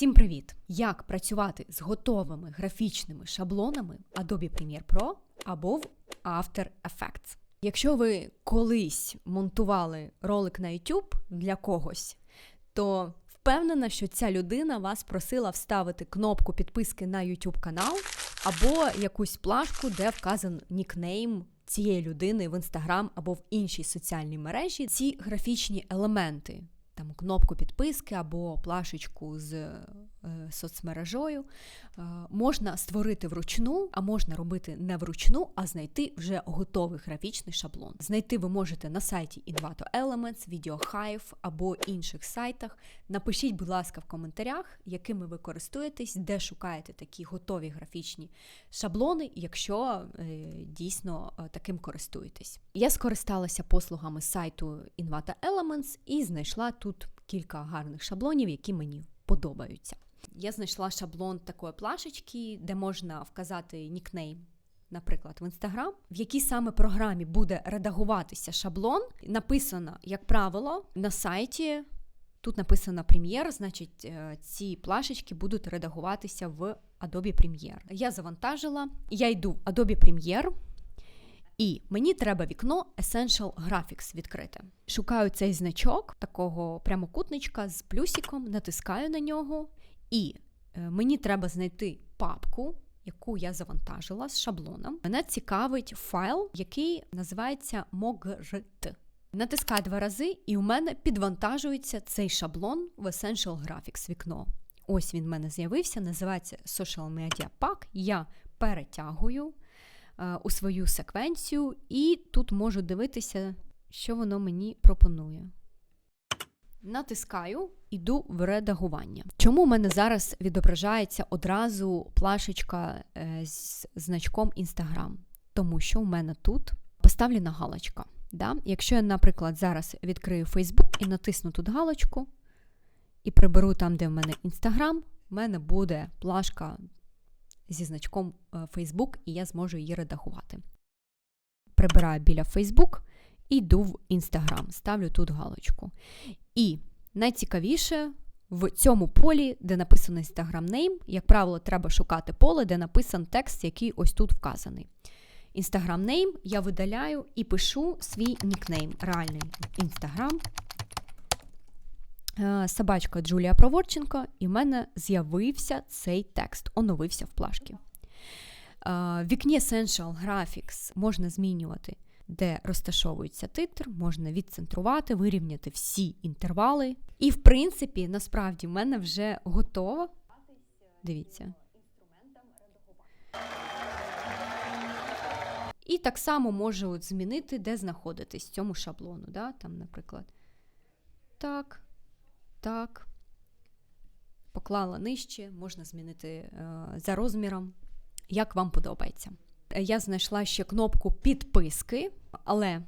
Всім привіт! Як працювати з готовими графічними шаблонами Adobe Premiere Pro або в After Effects. Якщо ви колись монтували ролик на YouTube для когось, то впевнена, що ця людина вас просила вставити кнопку підписки на YouTube канал або якусь плашку, де вказан нікнейм цієї людини в Instagram або в іншій соціальній мережі. Ці графічні елементи там кнопку підписки або плашечку з соцмережою е, можна створити вручну, а можна робити не вручну, а знайти вже готовий графічний шаблон. Знайти ви можете на сайті Invato Elements, VideoHive або інших сайтах. Напишіть, будь ласка, в коментарях, якими ви користуєтесь, де шукаєте такі готові графічні шаблони, якщо е, дійсно е, таким користуєтесь. Я скористалася послугами сайту Invata Elements і знайшла тут кілька гарних шаблонів, які мені подобаються. Я знайшла шаблон такої плашечки, де можна вказати нікнейм. Наприклад, в Instagram, в якій саме програмі буде редагуватися шаблон, написано, як правило, на сайті. Тут написано Premiere, значить, е, ці плашечки будуть редагуватися в Adobe Premiere. Я завантажила, я йду в Adobe Premiere, і мені треба вікно Essential Graphics відкрити. Шукаю цей значок, такого прямокутничка з плюсиком, натискаю на нього, і е, мені треба знайти папку, яку я завантажила з шаблоном. Мене цікавить файл, який називається MOGRT. Натискаю два рази, і у мене підвантажується цей шаблон в Essential Graphics вікно. Ось він в мене з'явився, називається Social Media Pack. Я перетягую е, у свою секвенцію, і тут можу дивитися, що воно мені пропонує. Натискаю, іду в редагування. Чому в мене зараз відображається одразу плашечка е, з значком Instagram? Тому що в мене тут поставлена галочка. Да? Якщо я, наприклад, зараз відкрию Facebook і натисну тут галочку, і приберу там, де в мене Instagram, в мене буде плашка зі значком е, Facebook, і я зможу її редагувати. Прибираю біля Facebook і йду в Instagram, ставлю тут галочку. І найцікавіше в цьому полі, де написано Instagram name, як правило, треба шукати поле, де написан текст, який ось тут вказаний. Instagram name я видаляю і пишу свій нікнейм, реальний Instagram. Е, Собачка Джулія Проворченко, і в мене з'явився цей текст, оновився в плашки. Е, вікні Essential Graphics можна змінювати, де розташовується титр, можна відцентрувати, вирівняти всі інтервали. І, в принципі, насправді, в мене вже готово. Дивіться. І так само можу от змінити, де знаходитись цьому шаблону. Да? Там, наприклад, так, так. Поклала нижче, можна змінити е, за розміром, як вам подобається. Я знайшла ще кнопку підписки, але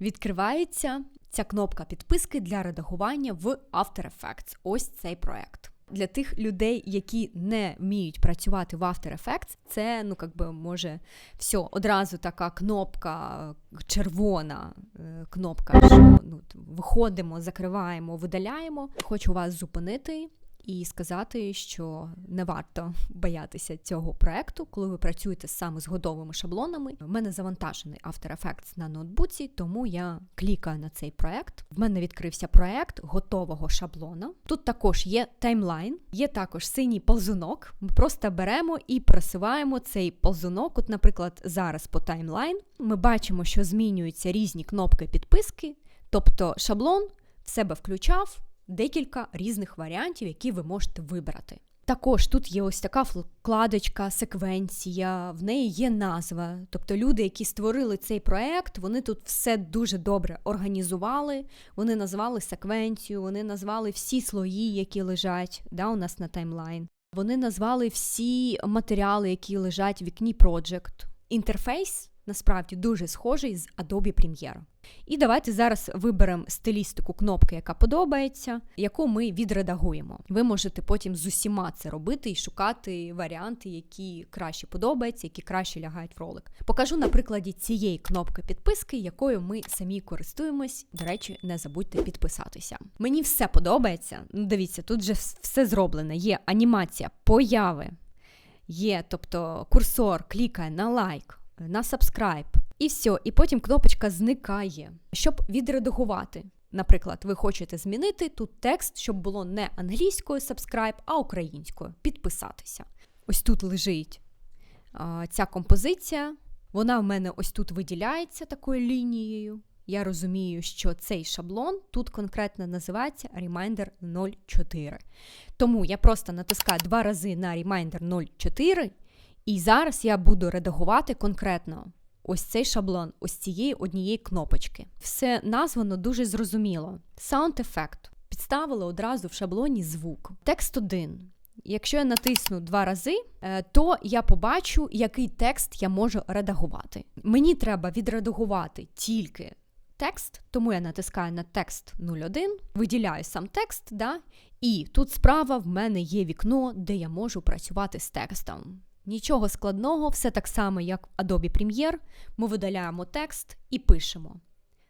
відкривається ця кнопка підписки для редагування в After Effects. Ось цей проект. Для тих людей, які не вміють працювати в After Effects, це ну як би може все, одразу така кнопка, е, червона е, кнопка, що ну, виходимо, закриваємо, видаляємо. Хочу вас зупинити і сказати, що не варто боятися цього проекту, коли ви працюєте саме з готовими шаблонами. У мене завантажений After Effects на ноутбуці, тому я клікаю на цей проект. В мене відкрився проект готового шаблона. Тут також є таймлайн, є також синій ползунок. Ми просто беремо і просуваємо цей ползунок. От, наприклад, зараз по таймлайн ми бачимо, що змінюються різні кнопки підписки, тобто шаблон в себе включав декілька різних варіантів, які ви можете вибрати. Також тут є ось така вкладочка, секвенція, в неї є назва. Тобто люди, які створили цей проект, вони тут все дуже добре організували. Вони назвали секвенцію, вони назвали всі слої, які лежать да, у нас на таймлайн. Вони назвали всі матеріали, які лежать в вікні Project. Інтерфейс насправді дуже схожий з Adobe Premiere. І давайте зараз виберемо стилістику кнопки, яка подобається, яку ми відредагуємо. Ви можете потім з усіма це робити і шукати варіанти, які краще подобаються, які краще лягають в ролик. Покажу на прикладі цієї кнопки підписки, якою ми самі користуємось. До речі, не забудьте підписатися. Мені все подобається. Ну, дивіться, тут вже все зроблене. Є анімація, появи, є, тобто курсор клікає на лайк, на subscribe, і все, і потім кнопочка зникає, щоб відредагувати. Наприклад, ви хочете змінити тут текст, щоб було не англійською subscribe, а українською. Підписатися. Ось тут лежить а, ця композиція. Вона в мене ось тут виділяється такою лінією. Я розумію, що цей шаблон тут конкретно називається Reminder 04. Тому я просто натискаю два рази на Reminder 04, і зараз я буду редагувати конкретно ось цей шаблон, ось цієї однієї кнопочки. Все названо дуже зрозуміло. Sound Effect. Підставили одразу в шаблоні звук. Текст 1. Якщо я натисну два рази, е, то я побачу, який текст я можу редагувати. Мені треба відредагувати тільки текст, тому я натискаю на текст 01, виділяю сам текст, да, і тут справа в мене є вікно, де я можу працювати з текстом. Нічого складного, все так само, як в Adobe Premiere. Ми видаляємо текст і пишемо.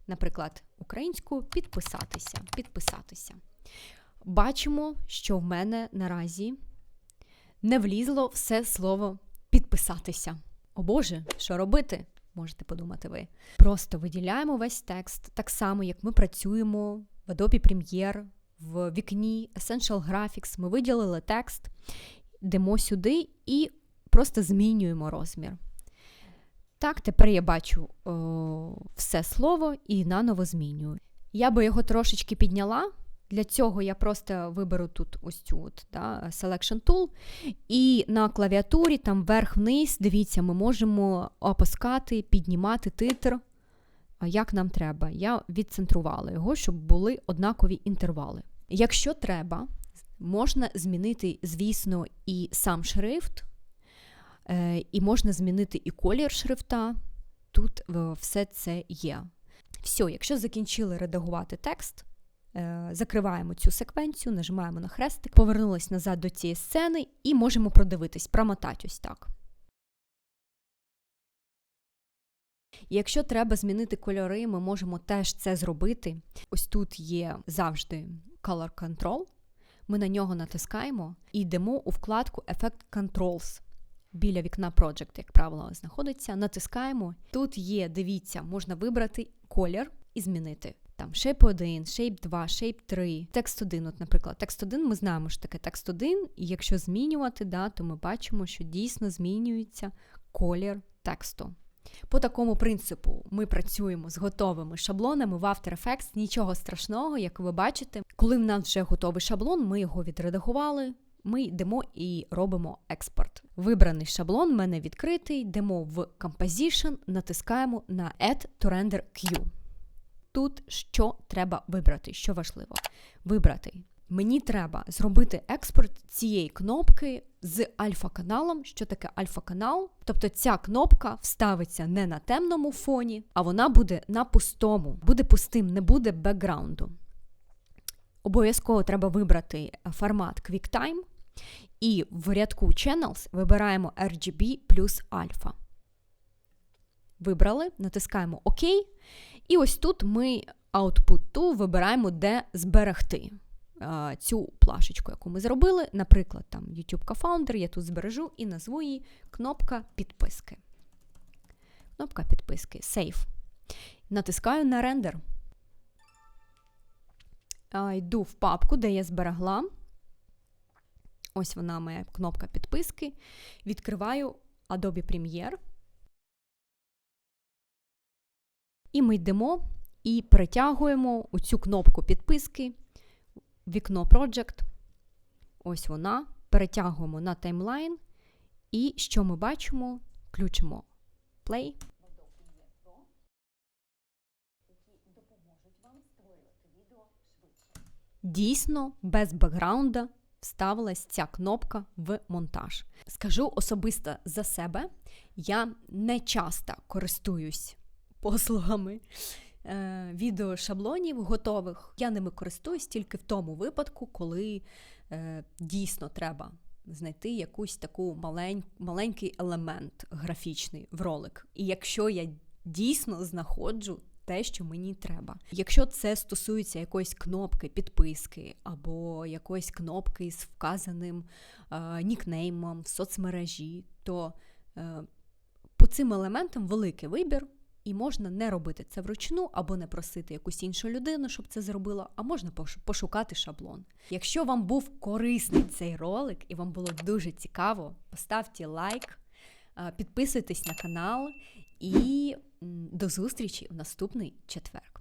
Наприклад, українською підписатися. підписатися. Бачимо, що в мене наразі не влізло все слово підписатися. О Боже, що робити? Можете подумати ви. Просто виділяємо весь текст, так само, як ми працюємо в Adobe Premiere, в вікні Essential Graphics. Ми виділили текст, йдемо сюди і просто змінюємо розмір. Так, тепер я бачу о, все слово і наново змінюю. Я би його трошечки підняла. Для цього я просто виберу тут ось цю от, да, Selection Tool. І на клавіатурі, там вверх-вниз, дивіться, ми можемо опускати, піднімати титр, як нам треба. Я відцентрувала його, щоб були однакові інтервали. Якщо треба, можна змінити, звісно, і сам шрифт. Е, і можна змінити і колір шрифта. Тут е, все це є. Все, якщо закінчили редагувати текст, е, закриваємо цю секвенцію, нажимаємо на хрестик, повернулись назад до цієї сцени і можемо продивитись, промотати ось так. Якщо треба змінити кольори, ми можемо теж це зробити. Ось тут є завжди Color Control. Ми на нього натискаємо і йдемо у вкладку Effect Controls біля вікна Project, як правило, знаходиться. Натискаємо. Тут є, дивіться, можна вибрати колір і змінити. Там Shape 1, Shape 2, Shape 3, текст 1, от, наприклад, текст 1 ми знаємо, що таке текст 1, і якщо змінювати, да, то ми бачимо, що дійсно змінюється колір тексту. По такому принципу ми працюємо з готовими шаблонами в After Effects. Нічого страшного, як ви бачите, коли в нас вже готовий шаблон, ми його відредагували, ми йдемо і робимо експорт. Вибраний шаблон в мене відкритий, йдемо в Composition, натискаємо на Add to Render Queue. Тут що треба вибрати, що важливо? Вибрати. Мені треба зробити експорт цієї кнопки з альфа-каналом. Що таке альфа-канал? Тобто ця кнопка вставиться не на темному фоні, а вона буде на пустому, буде пустим, не буде бекграунду. Обов'язково треба вибрати формат QuickTime. І в рядку Channels вибираємо RGB плюс альфа. Вибрали, натискаємо ОК. І ось тут ми Output вибираємо, де зберегти а, цю плашечку, яку ми зробили. Наприклад, там YouTube Co-Founder, я тут збережу і назву її кнопка підписки. Кнопка підписки Save. Натискаю на рендер. Йду в папку, де я зберегла. Ось вона моя кнопка підписки. Відкриваю Adobe Premiere. І ми йдемо і перетягуємо оцю кнопку підписки, вікно Project. Ось вона. Перетягуємо на таймлайн. І що ми бачимо? Включимо Play. Дійсно, без бекграунда вставилась ця кнопка в монтаж. Скажу особисто за себе, я не часто користуюсь послугами е, відеошаблонів готових. Я ними користуюсь тільки в тому випадку, коли е, дійсно треба знайти якусь таку малень, маленький елемент графічний в ролик. І якщо я дійсно знаходжу те, що мені треба. Якщо це стосується якоїсь кнопки підписки або якоїсь кнопки з вказаним е, нікнеймом в соцмережі, то е, по цим елементам великий вибір. І можна не робити це вручну або не просити якусь іншу людину, щоб це зробила, а можна пошукати шаблон. Якщо вам був корисний цей ролик і вам було дуже цікаво, поставте лайк, е, підписуйтесь на канал і до зустрічі в наступний четвер.